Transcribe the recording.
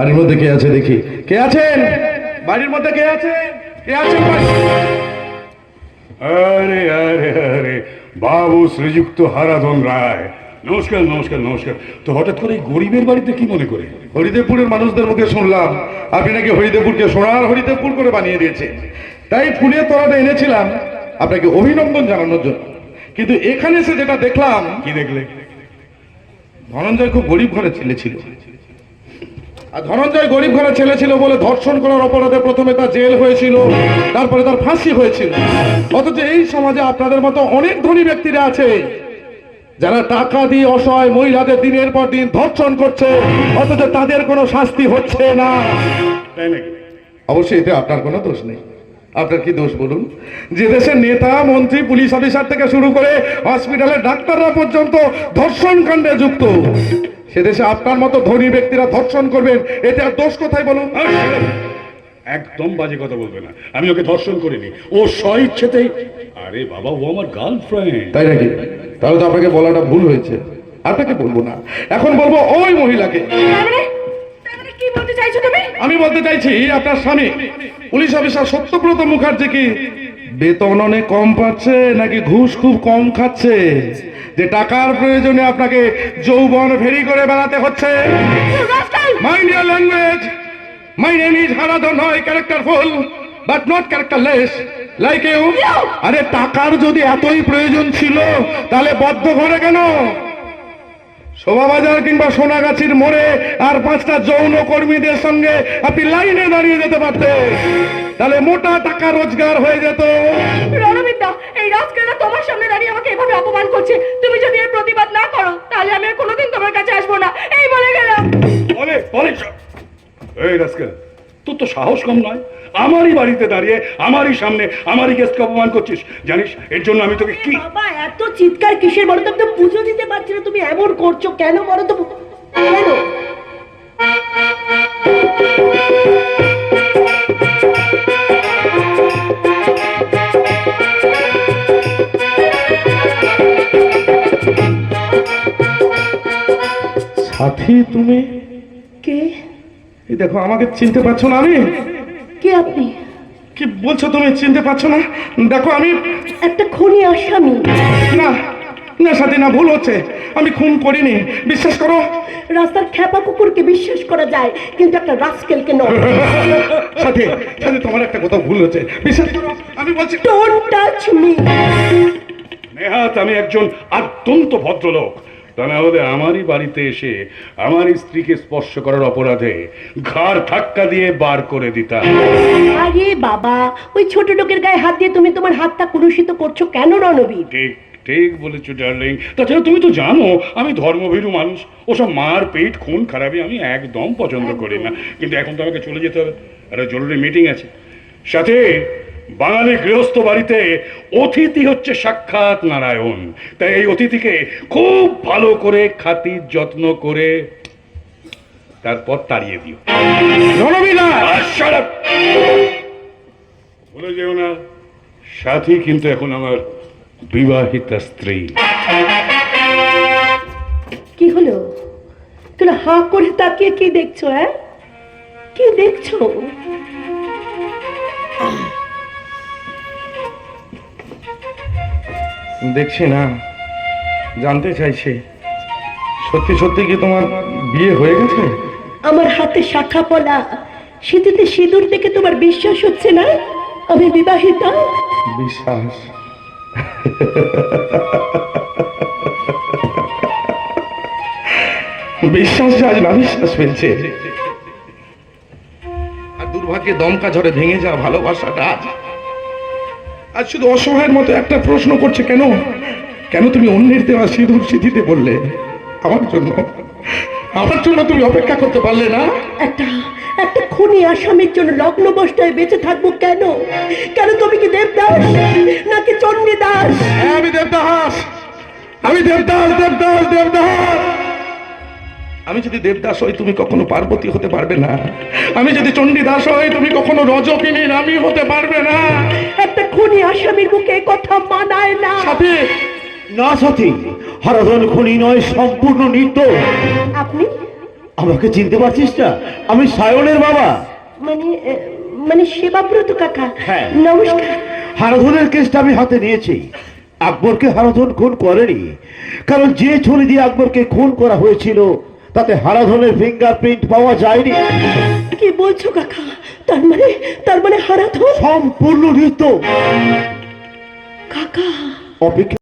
বাড়ির মধ্যে কে আছে দেখি। কে আছেন? বাড়ির মধ্যে কে আছে? কে আছেন আরে আরে আরে বাবু শ্রীযুক্ত হারাধন রায়। নমস্কার নমস্কার নমস্কার। তো হঠাৎ করে এই গরিবের বাড়িতে কি মনে করে? হরিদেবপুরের মানুষদের মুখে শুনলাম আপনি নাকি হরিদেবপুরকে সোনার হরিদেবপুর করে বানিয়ে দিয়েছে তাই ফুলের তলাটা এনেছিলাম আপনাকে অভিনন্দন জানানোর জন্য। কিন্তু এখানে এসে যেটা দেখলাম কি দেখলে? ধনঞ্জয় খুব গরিব ঘরের ছেলে ছিল। আর ধনঞ্জয় গরিব ঘরের ছেলে ছিল বলে ধর্ষণ করার অপরাধে প্রথমে তার জেল হয়েছিল তারপরে তার ফাঁসি হয়েছিল। অথচ এই সমাজে আপনাদের মতো অনেক ধনী ব্যক্তিরা আছে যারা টাকা দিয়ে অসহায় মহিলাদের দিনের পর দিন ধর্ষণ করছে অথচ তাদের কোনো শাস্তি হচ্ছে না। অবশ্যই এতে আপনার কোনো দোষ নেই। আপনার কি দোষ বলুন? যে দেশের নেতা মন্ত্রী পুলিশ অফিসার থেকে শুরু করে হসপিটালের ডাক্তাররা পর্যন্ত ধর্ষণ কাণ্ডে যুক্ত। সে দেশে আপনার মতো ধনী ব্যক্তিরা ধর্ষণ করবেন এতে আর দোষ কোথায় বলুন। একদম বাজে কথা বলবে না। আমি ওকে ধর্ষণ করিনি। ও স্ব ইচ্ছেতেই আরে বাবা ও আমার গার্লফ্রেন্ড তাই নাকি? তাহলে তো আপনাকে বলাটা ভুল হয়েছে। আপনাকে বলব না। এখন বলব ওই মহিলাকে। আমি বলতে চাইছি আপনার স্বামী পুলিশ অফিসার সত্যব্রত মুখার্জি কি বেতন অনেক কম পাচ্ছে নাকি ঘুষ খুব কম খাচ্ছে? যে টাকার প্রয়োজনে আপনাকে যৌবন ফেরি করে বেড়াতে হচ্ছে? Mind your language my name is Haradhan হয় characterful but not characterless like you আরে টাকার যদি এতই প্রয়োজন ছিল তাহলে বদ্ধ ঘরে কেন? শোভাবাজার কিংবা সোনাগাছির মোড়ে আর পাঁচটা যৌন কর্মীদের সঙ্গে আপনি লাইনে দাঁড়িয়ে যেতে পারতেন। তাহলে মোটা টাকা রোজগার হয়ে যেত। রণবিদ্যা এই রাজকেরা তোমার সামনে দাঁড়িয়ে আমাকে এভাবে অপমান করছে। তুমি যদি এর প্রতিবাদ না করো তাহলে আমি আর কোনোদিন তোমার কাছে আসব না। এই বলে গেলাম। বলে বলে এই রাস্কেল তোর তো সাহস কম নয়। আমারই বাড়িতে দাঁড়িয়ে আমারই সামনে আমারই গেস্টকে অপমান করছিস। জানিস এর জন্য আমি তোকে কি বাবা এত চিৎকার কিসের বলো তো পুজো দিতে পারছি না তুমি এমন করছ কেন বলো তো? কেন সাথী তুমি? দেখো আমাকে চিনতে পারছ না আমি? কে আপনি? কি বলছো তুমি? চিনতে পারছ না? দেখো আমি একটা খুনি আসামি না না সাথী না ভুল হচ্ছে। আমি খুন করিনি। বিশ্বাস করো। রাস্তার খ্যাপা কুকুরকে বিশ্বাস করা যায় কিন্তু একটা রাস্কেলকে নয়। সাথী সাথী তোমার একটা কথা ভুল হচ্ছে। বিশ্বাস করো আমি বলছি ডোন্ট টাচ মি নেহাত আমি একজন অত্যন্ত ভদ্রলোক। তা না হলে আমারই বাড়িতে এসে আমার স্ত্রীকে স্পর্শ করার অপরাধে ঘাড় ধাক্কা দিয়ে বার করে দিতাম। আরে বাবা ওই ছোট লোকের গায়ে হাত দিয়ে তুমি তোমার হাতটা কুলুষিত করছ কেন রণবীর? ঠিক ঠিক বলেছ ডার্লিং। তাছাড়া তুমি তো জানো আমি ধর্মভীরু মানুষ। ওসব মার পেট খুন খারাপি আমি একদম পছন্দ করি না। কিন্তু এখন তো আমাকে চলে যেতে হবে। একটা জরুরি মিটিং আছে। সাথে বাঙালি গৃহস্থ বাড়িতে অতিথি হচ্ছে সাক্ষাৎ নারায়ণ। তাই এই অতিথিকে খুব ভালো করে খাতির যত্ন করে তারপর তাড়িয়ে দিও! ভুলে যেও না সাথী কিন্তু এখন আমার বিবাহিতা স্ত্রী। কি হলো? তুমি হাঁ করে তাকিয়ে কি দেখছ হ্যাঁ? কি দেখছ? দেখছি না জানতে চাইছি। সত্যি সত্যি কি তোমার বিয়ে হয়ে গেছে? আমার হাতে শাখা পলা শীতিতে সিঁদুর দেখে তোমার বিশ্বাস হচ্ছে না? আমি বিবাহিতা। বিশ্বাস। বিশ্বাস আজ না বিশ্বাস ফেলছে। আর দুর্ভাগ্যে দমকা ঝড়ে ভেঙে যাওয়া ভালোবাসাটা আজ আজ শুধু অসহায়ের মতো একটা প্রশ্ন করছে কেন? কেন তুমি অন্যের দেওয়া সিঁদুর সিঁথিতে বললে আমার জন্য আমার জন্য তুমি অপেক্ষা করতে পারলে না? একটা একটা খুনি আসামির জন্য লগ্ন বসটায় বেঁচে থাকব কেন? কেন তুমি কি দেবদাস নাকি চণ্ডীদাস? হ্যাঁ, আমি দেবদাস। আমি দেবদাস দেবদাস দেবদাস। আমি যদি দেবদাস হই তুমি কখনো পার্বতী হতে পারবে না। আমি যদি চণ্ডীদাস হই তুমি কখনো রজকিনী রানী হতে পারবে না। একটা খুনি আসামির মুখে কথা মানায় না। সাথে? না সাথী। হারাধন খুনি নয় সম্পূর্ণ নির্দোষ। আপনি? আমাকে চিনতে পারছিস না? আমি সায়নের বাবা। মানে মানে সেবাব্রত কাকা। হ্যাঁ। নমস্কার। হারাধনের কেসটা আমি হাতে নিয়েছি। আকবরকে হারাধন খুন করেনি। কারণ যে ছুরি দিয়ে আকবরকে খুন করা হয়েছিল তাতে হারাধনের ফিঙ্গারপ্রিন্ট পাওয়া যায়নি। কি বলছো কাকা? তার মানে তার মানে হারাধন? সম্পূর্ণ ঋত কাকা। অপেক্ষা